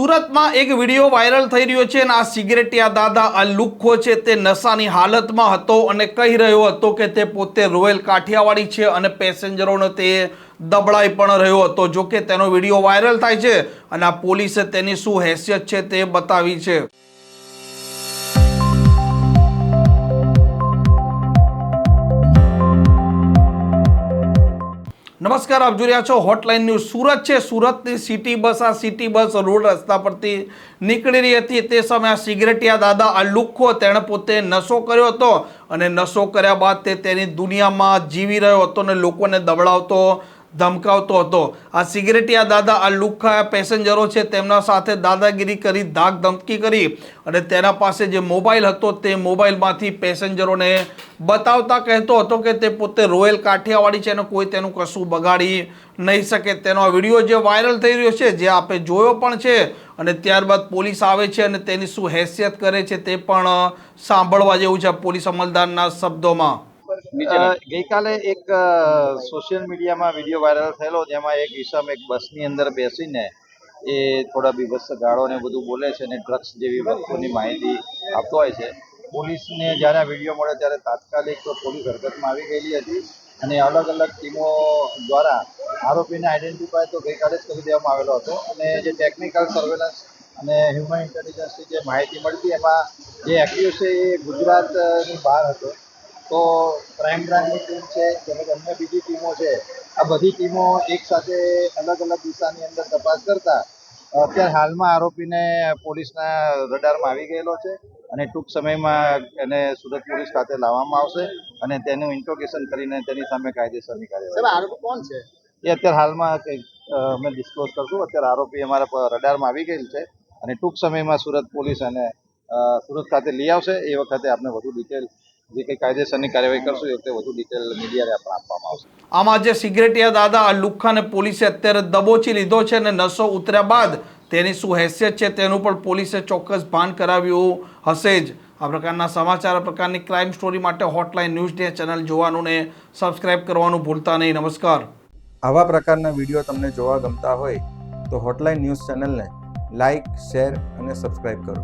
સુરતમાં એક video viral થઈ રહ્યો છે અને આ સિગરેટિયા દાદા આ લુખ્ખો છે, તે નશાની હાલતમાં હતો અને કહી રહ્યો હતો કે તે પોતે રોયલ કાઠિયાવાડી છે અને પેસેન્જરોને તે દબડાઈ પણ રહ્યો હતો. જો કે તેનો વીડિયો વાયરલ થાય છે અને આ પોલીસે તેની શું હેસિયત છે તે બતાવી છે. નમસ્કાર, આપ જોઈ રહ્યા છો હોટલાઇન ન્યૂઝ સુરત છે, સુરતની સિટી બસ આ સિટી બસ રોડ રસ્તા પરથી નીકળી રહી હતી. તે સમયે આ સિગરેટિયા દાદા આ લુખ્ખો તેણે પોતે નશો કર્યો હતો અને નશો કર્યા બાદ તે તેની દુનિયામાં જીવી રહ્યો હતો અને લોકોને દબડાવતો ધમકાવતો હતો. આ સિગરેટિયા દાદા આ લુખ્ખા પેસેન્જરો છે, તેમના સાથે દાદાગીરી કરી, ધાક ધમકી કરી અને તેના પાસે જે મોબાઈલ હતો તે મોબાઈલમાંથી પેસેન્જરોને બતાવતા કહેતો હતો કે તે પોતે રોયલ કાઠિયાવાડી છે અને કોઈ તેનું કશું બગાડી નહીં શકે. તેનો વીડિયો જે વાયરલ થઈ રહ્યો છે, જે આપણે જોયો પણ છે અને ત્યારબાદ પોલીસ આવે છે અને તેની શું હેસિયત કરે છે તે પણ સાંભળવા જેવું છે પોલીસ અમલદારના શબ્દોમાં. ગઈકાલે એક સોશિયલ મીડિયામાં વીડિયો વાયરલ થયેલો, જેમાં એક ઈસમ એક બસની અંદર બેસીને એ થોડા બીભત્સ ગાળો ને બધું બોલે છે અને ડ્રગ્સ જેવી વસ્તુની માહિતી આપતો હોય છે. પોલીસને જ્યારે આ વીડિયો મળ્યો ત્યારે તાત્કાલિક પોલીસ હરકતમાં આવી ગયેલી હતી અને અલગ અલગ ટીમો દ્વારા આરોપીને આઈડેન્ટિફાય તો ગઈકાલે જ કરી દેવામાં આવેલો હતો. અને જે ટેકનિકલ સર્વેલન્સ અને હ્યુમન ઇન્ટેલિજન્સની જે માહિતી મળતી, એમાં જે એક્યુઝ છે એ ગુજરાતની બહાર હતો. તો ક્રાઇમ બ્રાન્ચની ટીમ છે તેમજ અન્ય બીજી ટીમો છે. આ બધી ટીમો એક સાથે અલગ અલગ દિશાની અંદર તપાસ કરતા અત્યારે હાલમાં આરોપીને પોલીસના રડારમાં આવી ગયેલો છે અને ટૂંક સમયમાં એને સુરત પોલીસ ખાતે લાવવામાં આવશે અને તેનું ઇન્ટ્રોગેશન કરીને તેની સામે કાયદેસરની કાર્યવાહી આરોપી કોણ છે? એ અત્યારે હાલમાં અમે ડિસ્ક્લોઝ કરશું. અત્યારે આરોપી અમારા રડારમાં આવી ગયેલ છે અને ટૂંક સમયમાં સુરત પોલીસ અને સુરત ખાતે લઈ આવશે. એ વખતે આપણે વધુ ડિટેલ જે કંઈ કાયદેસરની કાર્યવાહી કરશું એ વખતે વધુ ડિટેલ મીડિયાને પણ આપવામાં આવશે. આમાં જે સિગરેટિયા દાદા આ લુખ્ખાને પોલીસે અત્યારે દબોચી લીધો છે અને નશો ઉતર્યા બાદ તેની શું હેસિયત છે તેનું પણ પોલીસે ચોક્કસ ભાન કરાવ્યું હશે જ. આ પ્રકારના સમાચાર આ પ્રકારની ક્રાઇમ સ્ટોરી માટે હોટલાઇન ન્યૂઝ ડે ચેનલ જોવાનું ને સબસ્ક્રાઇબ કરવાનું ભૂલતા નહીં. નમસ્કાર. આવા પ્રકારના વીડિયો તમને જોવા ગમતા હોય તો હોટલાઇન ન્યૂઝ ચેનલને લાઇક શેર અને સબસ્ક્રાઇબ કરો.